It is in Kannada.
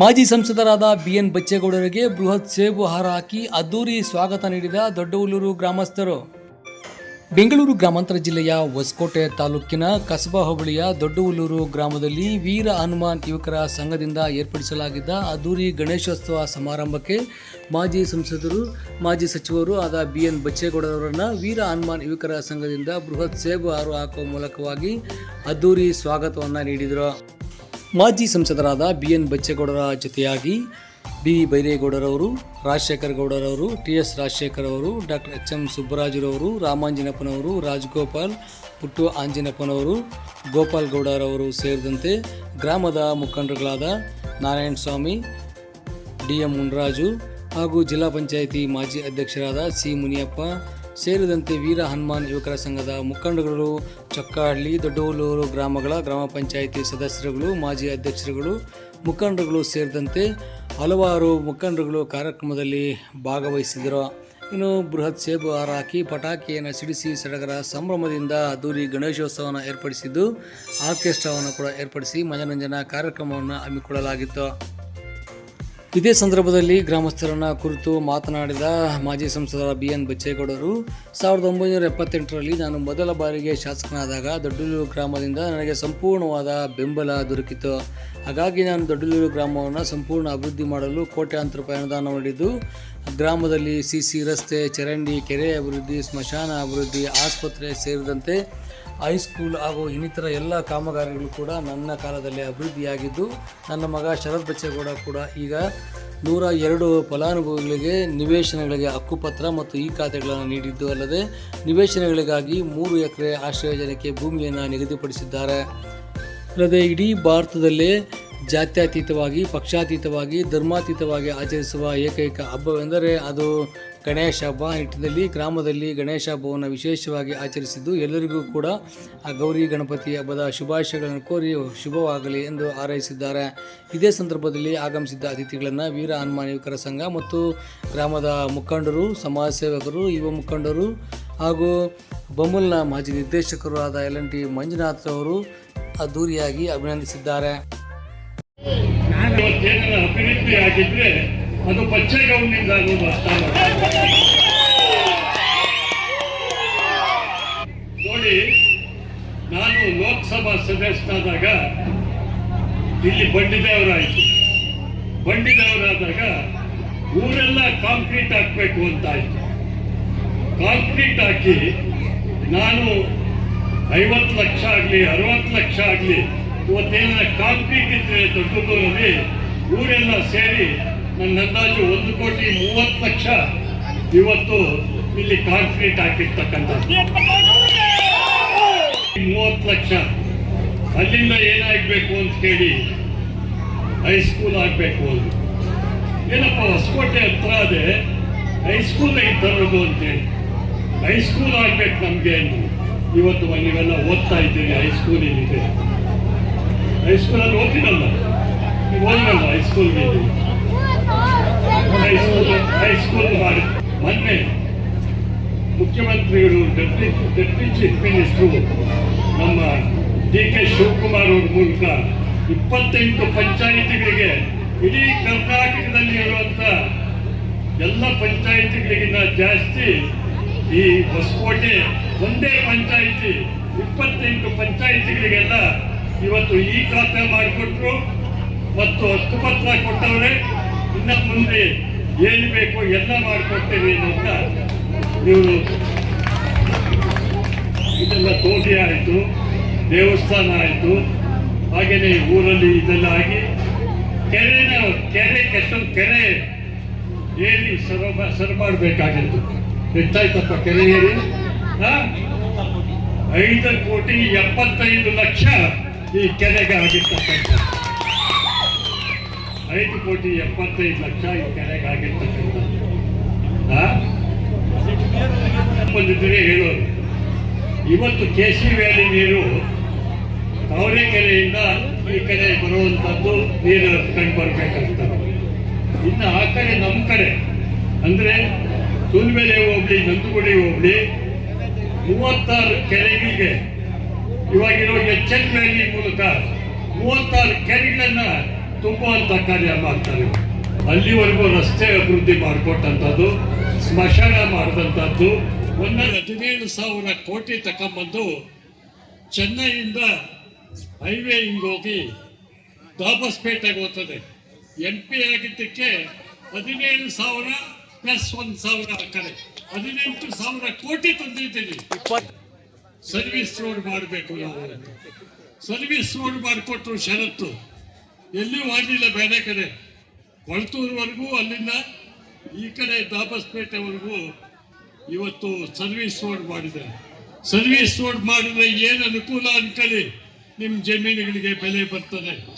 ಮಾಜಿ ಸಂಸದರಾದ ಬಿಎನ್ ಬಚ್ಚೇಗೌಡರಿಗೆ ಬೃಹತ್ ಸೇಬು ಹಾರ ಹಾಕಿ ಅದ್ದೂರಿ ಸ್ವಾಗತ ನೀಡಿದ ದೊಡ್ಡಹುಲ್ಲೂರು ಗ್ರಾಮಸ್ಥರು. ಬೆಂಗಳೂರು ಗ್ರಾಮಾಂತರ ಜಿಲ್ಲೆಯ ಹೊಸಕೋಟೆ ತಾಲೂಕಿನ ಕಸಬಾ ಹೋಬಳಿಯ ದೊಡ್ಡಹುಲ್ಲೂರು ಗ್ರಾಮದಲ್ಲಿ ವೀರ ಹನುಮಾನ್ ಯುವಕರ ಸಂಘದಿಂದ ಏರ್ಪಡಿಸಲಾಗಿದ್ದ ಅದ್ದೂರಿ ಗಣೇಶೋತ್ಸವ ಸಮಾರಂಭಕ್ಕೆ ಮಾಜಿ ಸಂಸದರು, ಮಾಜಿ ಸಚಿವರು ಆದ ಬಿ ಎನ್ ಬಚ್ಚೇಗೌಡರವರನ್ನು ವೀರ ಹನುಮಾನ್ ಯುವಕರ ಸಂಘದಿಂದ ಬೃಹತ್ ಸೇಬು ಹಾರು ಹಾಕುವ ಮೂಲಕವಾಗಿ ಅದ್ದೂರಿ ಸ್ವಾಗತವನ್ನು ನೀಡಿದರು. ಮಾಜಿ ಸಂಸದರಾದ ಬಿ ಎನ್ ಬಚ್ಚೇಗೌಡರ ಜೊತೆಯಾಗಿ ಬಿ ಬೈರೇಗೌಡರವರು, ರಾಜಶೇಖರ್ ಗೌಡರವರು, ಟಿ ಎಸ್ ರಾಜಶೇಖರ್ ಅವರು ಡಾಕ್ಟರ್ ಎಚ್ ಎಂ ಸುಬ್ಬರಾಜುರವರು, ರಾಮಾಂಜನಪ್ಪನವರು, ರಾಜ್ಗೋಪಾಲ್, ಪುಟ್ಟು ಆಂಜನಪ್ಪನವರು, ಗೋಪಾಲ್ ಗೌಡರವರು ಸೇರಿದಂತೆ ಗ್ರಾಮದ ಮುಖಂಡರುಗಳಾದ ನಾರಾಯಣ ಸ್ವಾಮಿ, ಡಿ ಎಂ ಮುನ್ರಾಜು ಹಾಗೂ ಜಿಲ್ಲಾ ಪಂಚಾಯಿತಿ ಮಾಜಿ ಅಧ್ಯಕ್ಷರಾದ ಸಿ ಮುನಿಯಪ್ಪ ಸೇರಿದಂತೆ ವೀರ ಹನುಮಾನ್ ಯುವಕರ ಸಂಘದ ಮುಖಂಡಗಳು ಚೊಕ್ಕಹಳ್ಳಿ ದೊಡ್ಡೂಲೂರು ಗ್ರಾಮಗಳ ಗ್ರಾಮ ಪಂಚಾಯಿತಿ ಸದಸ್ಯರುಗಳು, ಮಾಜಿ ಅಧ್ಯಕ್ಷರುಗಳು, ಮುಖಂಡರುಗಳು ಸೇರಿದಂತೆ ಹಲವಾರು ಮುಖಂಡರುಗಳು ಕಾರ್ಯಕ್ರಮದಲ್ಲಿ ಭಾಗವಹಿಸಿದರು. ಇನ್ನು ಬೃಹತ್ ಸೇಬು ಹಾರಾಕಿ, ಪಟಾಕಿಯನ್ನು ಸಿಡಿಸಿ ಸಡಗರ ಸಂಭ್ರಮದಿಂದ ಅದ್ದೂರಿ ಗಣೇಶೋತ್ಸವವನ್ನು ಏರ್ಪಡಿಸಿದ್ದು, ಆರ್ಕೆಸ್ಟ್ರಾವನ್ನು ಕೂಡ ಏರ್ಪಡಿಸಿ ಮನರಂಜನಾ ಕಾರ್ಯಕ್ರಮವನ್ನು ಹಮ್ಮಿಕೊಳ್ಳಲಾಗಿತ್ತು. ಇದೇ ಸಂದರ್ಭದಲ್ಲಿ ಗ್ರಾಮಸ್ಥರನ್ನ ಕುರಿತು ಮಾತನಾಡಿದ ಮಾಜಿ ಸಂಸದ ಬಿ ಎನ್ ಬಚ್ಚೇಗೌಡರು, ಸಾವಿರದ ಒಂಬೈನೂರ ಎಪ್ಪತ್ತೆಂಟರಲ್ಲಿ ನಾನು ಮೊದಲ ಬಾರಿಗೆ ಶಾಸಕನಾದಾಗ ದೊಡ್ಡಲೂರು ಗ್ರಾಮದಿಂದ ನನಗೆ ಸಂಪೂರ್ಣವಾದ ಬೆಂಬಲ ದೊರಕಿತು. ಹಾಗಾಗಿ ನಾನು ದೊಡ್ಡಲೂರು ಗ್ರಾಮವನ್ನು ಸಂಪೂರ್ಣ ಅಭಿವೃದ್ಧಿ ಮಾಡಲು ಕೋಟ್ಯಾಂತರ ರೂಪಾಯಿ ಅನುದಾನ ನೀಡಿದ್ದು ಗ್ರಾಮದಲ್ಲಿ ಸಿ ಸಿ ರಸ್ತೆ, ಚರಂಡಿ, ಕೆರೆ ಅಭಿವೃದ್ಧಿ, ಸ್ಮಶಾನ ಅಭಿವೃದ್ಧಿ, ಆಸ್ಪತ್ರೆ ಸೇರಿದಂತೆ ಹೈಸ್ಕೂಲ್ ಹಾಗೂ ಇನ್ನಿತರ ಎಲ್ಲ ಕಾಮಗಾರಿಗಳು ಕೂಡ ನನ್ನ ಕಾಲದಲ್ಲಿ ಅಭಿವೃದ್ಧಿಯಾಗಿದ್ದು, ನನ್ನ ಮಗ ಶರತ್ ಬಚ್ಚೇಗೌಡ ಕೂಡ ಈಗ ನೂರ ಎರಡು ಫಲಾನುಭವಿಗಳಿಗೆ ನಿವೇಶನಗಳಿಗೆ ಹಕ್ಕುಪತ್ರ ಮತ್ತು ಈ ಖಾತೆಗಳನ್ನು ನೀಡಿದ್ದು ಅಲ್ಲದೆ, ನಿವೇಶನಗಳಿಗಾಗಿ ಮೂರು ಎಕರೆ ಆಶ್ರಯ ಜನಕ್ಕೆ ಭೂಮಿಯನ್ನು ನಿಗದಿಪಡಿಸಿದ್ದಾರೆ. ಅಲ್ಲದೆ ಇಡೀ ಭಾರತದಲ್ಲೇ ಜಾತ್ಯತೀತವಾಗಿ, ಪಕ್ಷಾತೀತವಾಗಿ, ಧರ್ಮಾತೀತವಾಗಿ ಆಚರಿಸುವ ಏಕೈಕ ಹಬ್ಬವೆಂದರೆ ಅದು ಗಣೇಶ ಹಬ್ಬ. ನಿಟ್ಟಿನಲ್ಲಿ ಗ್ರಾಮದಲ್ಲಿ ಗಣೇಶ ಹಬ್ಬವನ್ನು ವಿಶೇಷವಾಗಿ ಆಚರಿಸಿದ್ದು ಎಲ್ಲರಿಗೂ ಕೂಡ ಆ ಗೌರಿ, ಗಣಪತಿ ಹಬ್ಬದ ಶುಭಾಶಯಗಳನ್ನು ಕೋರಿ ಶುಭವಾಗಲಿ ಎಂದು ಹಾರೈಸಿದ್ದಾರೆ. ಇದೇ ಸಂದರ್ಭದಲ್ಲಿ ಆಗಮಿಸಿದ್ದ ಅತಿಥಿಗಳನ್ನು ವೀರ ಹನುಮಾನ್ ಯುವಕರ ಸಂಘ ಮತ್ತು ಗ್ರಾಮದ ಮುಖಂಡರು, ಸಮಾಜ ಸೇವಕರು, ಯುವ ಮುಖಂಡರು ಹಾಗೂ ಬೊಮ್ಮಲ್ನ ಮಾಜಿ ನಿರ್ದೇಶಕರು ಆದ ಎಲ್ ಎನ್ ಟಿ ಮಂಜುನಾಥ್ ಅವರು ಅದ್ದೂರಿಯಾಗಿ ಅಭಿನಂದಿಸಿದ್ದಾರೆ. ಇವತ್ತೇನಾರ ಅಭಿವೃದ್ಧಿ ಆಗಿದ್ರೆ ಅದು ಪಚ್ಚೇಗೌಡನಿಂದ ಆಗೋದು ಅರ್ಥ. ನೋಡಿ, ನಾನು ಲೋಕಸಭಾ ಸದಸ್ಯನಾದಾಗ ಇಲ್ಲಿ ಬಂಡಿದೇವರಾಯಿತು ಬಂಡಿದೇವರಾದಾಗ ಊರೆಲ್ಲ ಕಾಂಕ್ರೀಟ್ ಹಾಕ್ಬೇಕು ಅಂತ ಆಯ್ತು ಕಾಂಕ್ರೀಟ್ ಹಾಕಿ ನಾನು ಐವತ್ತು ಲಕ್ಷ ಆಗಲಿ, ಅರವತ್ತು ಲಕ್ಷ ಆಗಲಿ ಇವತ್ತೇನ ಕಾಂಕ್ರೀಟ್ ಇದ್ರೆ ದೊಡ್ಡದೂರಲ್ಲಿ ಊರೆಲ್ಲ ಸೇರಿ ನನ್ನ ಅಂದಾಜು ಒಂದು ಕೋಟಿ ಮೂವತ್ತು ಲಕ್ಷ ಇವತ್ತು ಇಲ್ಲಿ ಕಾಂಕ್ರೀಟ್ ಹಾಕಿರ್ತಕ್ಕಂಥದ್ದು. ಮೂವತ್ತು ಲಕ್ಷ. ಅಲ್ಲಿಂದ ಏನಾಗಬೇಕು ಅಂತ ಕೇಳಿ ಹೈಸ್ಕೂಲ್ ಆಗಬೇಕು ಅಂತ ಏನಪ್ಪ, ಹೊಸಕೋಟೆ ಹತ್ರ ಅದೇ ಹೈಸ್ಕೂಲ್ ತರೋದು ಅಂತೇಳಿ ಹೈಸ್ಕೂಲ್ ಆಗ್ಬೇಕು ನಮಗೆ ಇವತ್ತು ನೀವೆಲ್ಲ ಓದ್ತಾ ಇದ್ದೀರಿ ಹೈಸ್ಕೂಲ್ ಏನಿದೆ ಹೈಸ್ಕೂಲಲ್ಲಿ ಓದ್ತೀನಲ್ಲ ನೀವು ಓದಿರಲ್ಲ ಹೈಸ್ಕೂಲ್ಗೆ ಹೈಸ್ಕೂಲ್ ಹೈಸ್ಕೂಲ್ ಮಾಡಿ ಮೊನ್ನೆ ಮುಖ್ಯಮಂತ್ರಿಗಳು ಡೆಪ್ಟಿ ಡೆಪ್ಟಿ ಚೀಫ್ ಮಿನಿಸ್ಟ್ರು ನಮ್ಮ ಡಿ ಕೆ ಶಿವಕುಮಾರ್ ಅವ್ರ ಮೂಲಕ ಇಪ್ಪತ್ತೆಂಟು ಪಂಚಾಯಿತಿಗಳಿಗೆ, ಇಡೀ ಕರ್ನಾಟಕದಲ್ಲಿ ಇರುವಂಥ ಎಲ್ಲ ಪಂಚಾಯಿತಿಗಳಿಗಿಂತ ಜಾಸ್ತಿ ಈ ಹೊಸಕೋಟೆ ಒಂದೇ ಪಂಚಾಯಿತಿ, ಇಪ್ಪತ್ತೆಂಟು ಪಂಚಾಯಿತಿಗಳಿಗೆಲ್ಲ ಇವತ್ತು ಈ ಖಾತೆ ಮಾಡಿಕೊಟ್ರು ಮತ್ತು ಹಕ್ಕುಪತ್ರ ಕೊಟ್ಟವ್ರೆ, ಇನ್ನ ಮುಂದೆ ಏನು ಬೇಕು ಎಲ್ಲ ಮಾಡಿಕೊಡ್ತೇವೆ ಅಂತ ನೀವು ಇದೆಲ್ಲ ತೋಟಿ ಆಯಿತು, ದೇವಸ್ಥಾನ ಆಯಿತು ಹಾಗೆಯೇ ಊರಲ್ಲಿ ಇದೆಲ್ಲ ಆಗಿ ಕೆರೆನ, ಕೆರೆ ಕೆಟ್ಟ ಕೆರೆ ಏರಿ ಸರ ಸರ್ ಮಾಡಬೇಕಾಗಿತ್ತು ಎಷ್ಟಾಯ್ತಪ್ಪ ಕೆರೆ ಏರಿ? ಐದು ಕೋಟಿ ಎಪ್ಪತ್ತೈದು ಲಕ್ಷ ಈ ಕೆರೆಗೆ ಆಗಿರ್ತಕ್ಕಂಥ ಐದು ಕೋಟಿ ಎಪ್ಪತ್ತೈದು ಲಕ್ಷ ಈ ಕೆರೆಗೆ ಆಗಿರ್ತಕ್ಕಂಥ? ಬಂದಿದ್ದರೆ ಹೇಳೋರು. ಇವತ್ತು ಕೆ ಸಿ ವ್ಯಾಲಿ ನೀರು ಕೆರೆಯಿಂದ ಈ ಕಡೆ ಬರುವಂಥದ್ದು ನೀರು ಕಂಡು ಬರಬೇಕಾಗ್ತದೆ. ಇನ್ನು ಆ ಕಡೆ ನಮ್ಮ ಕಡೆ, ಅಂದ್ರೆ ಸೂಲ್ಬೆಲೆ ಹೋಗ್ಲಿ, ನಂದುಗುಡಿ ಹೋಗ್ಲಿ, ಮೂವತ್ತಾರು ಕೆರೆಗಳಿಗೆ ಇವಾಗಿರೋ ಎಚ್ ಎನ್ ವ್ಯಾಲಿ ಮೂಲಕ ಮೂವತ್ತಾರು ಕೆರೆಗಳನ್ನ ತುಂಬುವಂತ ಕಾರ್ಯ ಮಾಡ್ತಾರೆ. ಅಲ್ಲಿವರೆಗೂ ರಸ್ತೆ ಅಭಿವೃದ್ಧಿ ಮಾಡಿಕೊಟ್ಟಂಥದ್ದು, ಸ್ಮಶಾನ ಮಾಡಿದಂಥದ್ದು ಒಂದರ ಹದಿನೇಳು ಸಾವಿರ ಕೋಟಿ ತಗೊಂಬಂದು ಚೆನ್ನೈಯಿಂದ ಹೈವೇ ಹೋಗಿ ದಾಬಸ್ಪೇಟೆಗೆ ಹೋಗ್ತದೆ. ಎಂ ಪಿ ಆಗಿದ್ದಕ್ಕೆ ಹದಿನೇಳು ಸಾವಿರ ಪ್ಲಸ್ ಒಂದು ಸಾವಿರ ಕಡೆ. ಹದಿನೆಂಟು ಸಾವಿರ ಕೋಟಿ ತಂದಿದ್ದೀನಿ. ಸರ್ವಿಸ್ ರೋಡ್ ಮಾಡಬೇಕು ನಾವು. ಸರ್ವಿಸ್ ರೋಡ್ ಮಾಡಿಕೊಟ್ರು ಷರತ್ತು ಎಲ್ಲೂ ಮಾಡಲಿಲ್ಲ ಬೇರೆ ಕಡೆ. ಕೊಳತೂರ್ವರೆಗೂ ಅಲ್ಲಿಂದ ಈ ಕಡೆ ದಾಬಸ್ಪೇಟೆವರೆಗೂ ಇವತ್ತು ಸರ್ವಿಸ್ ರೋಡ್ ಮಾಡಿದೆ ಸರ್ವಿಸ್ ರೋಡ್ ಮಾಡಿದ್ರೆ ಏನು ಅನುಕೂಲ ಅನ್ಕೊಳ್ಳಿ. ನಿಮ್ಮ ಜಮೀನುಗಳಿಗೆ ಬೆಲೆ ಬರ್ತದೆ.